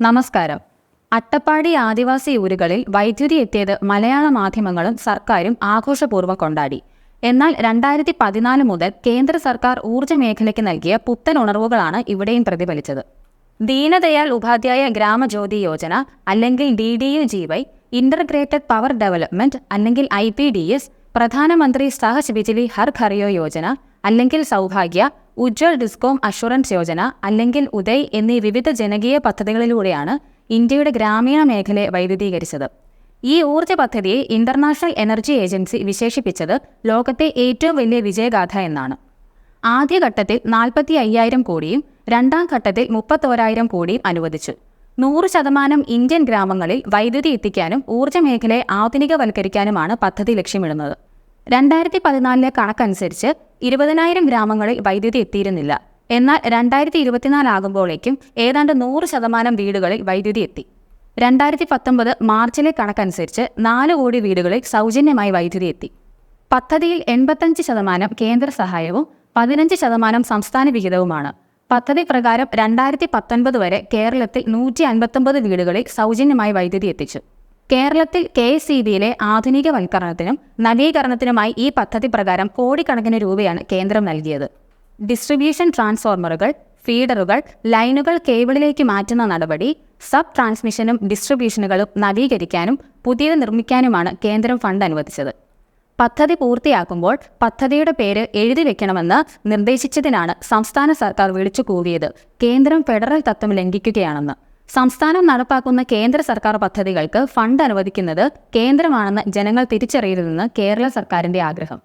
നമസ്കാരം. അട്ടപ്പാടി ആദിവാസി ഊരുകളിൽ വൈദ്യുതി എത്തിയത് മലയാള മാധ്യമങ്ങളും സർക്കാരും ആഘോഷപൂർവം കൊണ്ടാടി. എന്നാൽ രണ്ടായിരത്തി പതിനാല് മുതൽ കേന്ദ്ര സർക്കാർ ഊർജ മേഖലയ്ക്ക് നൽകിയ പുത്തൻ ഉണർവുകളാണ് ഇവിടെയും പ്രതിഫലിച്ചത്. ദീനദയാൽ ഉപാധ്യായ ഗ്രാമജ്യോതി യോജന അല്ലെങ്കിൽ D D U G Y integrated power development അല്ലെങ്കിൽ I P D S Pradhanmantri Sahaj Bijli Har ഖറിയോ Yojana അല്ലെങ്കിൽ സൗഭാഗ്യ ഉജ്ജ്വൽ ഡിസ്കോം അഷുറൻസ് യോജന അല്ലെങ്കിൽ ഉദയ് എന്നീ വിവിധ ജനകീയ പദ്ധതികളിലൂടെയാണ് ഇന്ത്യയുടെ ഗ്രാമീണ മേഖലയെ വൈദ്യുതീകരിച്ചത്. ഈ ഊർജ പദ്ധതിയെ ഇന്റർനാഷണൽ എനർജി ഏജൻസി വിശേഷിപ്പിച്ചത് ലോകത്തെ ഏറ്റവും വലിയ വിജയഗാഥ എന്നാണ്. ആദ്യഘട്ടത്തിൽ നാൽപ്പത്തി അയ്യായിരം കോടിയും രണ്ടാം ഘട്ടത്തിൽ മുപ്പത്തോരായിരം കോടിയും അനുവദിച്ചു. നൂറ് ശതമാനം ഇന്ത്യൻ ഗ്രാമങ്ങളിൽ വൈദ്യുതി എത്തിക്കാനും ഊർജ മേഖലയെ ആധുനികവൽക്കരിക്കാനുമാണ് പദ്ധതി ലക്ഷ്യമിടുന്നത്. രണ്ടായിരത്തി പതിനാലിലെ കണക്കനുസരിച്ച് ഇരുപതിനായിരം ഗ്രാമങ്ങളിൽ വൈദ്യുതി എത്തിയിരുന്നില്ല. എന്നാൽ രണ്ടായിരത്തി ഇരുപത്തിനാലാകുമ്പോഴേക്കും ഏതാണ്ട് നൂറ് ശതമാനം വീടുകളിൽ വൈദ്യുതി എത്തി. രണ്ടായിരത്തി പത്തൊമ്പത് മാർച്ചിലെ കണക്കനുസരിച്ച് നാല് കോടി വീടുകളിൽ സൗജന്യമായി വൈദ്യുതി എത്തി. പദ്ധതിയിൽ എൺപത്തഞ്ച് ശതമാനം കേന്ദ്ര സഹായവും പതിനഞ്ച് ശതമാനം സംസ്ഥാന വിഹിതവുമാണ്. പദ്ധതി പ്രകാരം രണ്ടായിരത്തി പത്തൊൻപത് വരെ കേരളത്തിൽ നൂറ്റി അൻപത്തൊമ്പത് വീടുകളിൽ സൗജന്യമായി വൈദ്യുതി എത്തിച്ചു. കേരളത്തിൽ കെ എസ് ഇ ബിയിലെ ആധുനികവൽക്കരണത്തിനും നവീകരണത്തിനുമായി ഈ പദ്ധതി പ്രകാരം കോടിക്കണക്കിന് രൂപയാണ് കേന്ദ്രം നൽകിയത്. ഡിസ്ട്രിബ്യൂഷൻ ട്രാൻസ്ഫോർമറുകൾ ഫീഡറുകൾ ലൈനുകൾ കേബിളിലേക്ക് മാറ്റുന്ന നടപടി സബ് ട്രാൻസ്മിഷനും ഡിസ്ട്രിബ്യൂഷനുകളും നവീകരിക്കാനും പുതിയത് നിർമ്മിക്കാനുമാണ് കേന്ദ്രം ഫണ്ട് അനുവദിച്ചത്. പദ്ധതി പൂർത്തിയാക്കുമ്പോൾ പദ്ധതിയുടെ പേര് എഴുതി വെക്കണമെന്ന് നിർദ്ദേശിച്ചതിനാണ് സംസ്ഥാന സർക്കാർ വിളിച്ചു കൂവിയത്. കേന്ദ്രം ഫെഡറൽ തത്വം ലംഘിക്കുകയാണെന്ന്. സംസ്ഥാനം നടപ്പാക്കുന്ന കേന്ദ്ര സർക്കാർ പദ്ധതികൾക്ക് ഫണ്ട് അനുവദിക്കുന്നത് കേന്ദ്രമാണെന്ന് ജനങ്ങൾ തിരിച്ചറിയരുതെന്ന് കേരള സർക്കാരിന്റെ ആഗ്രഹം.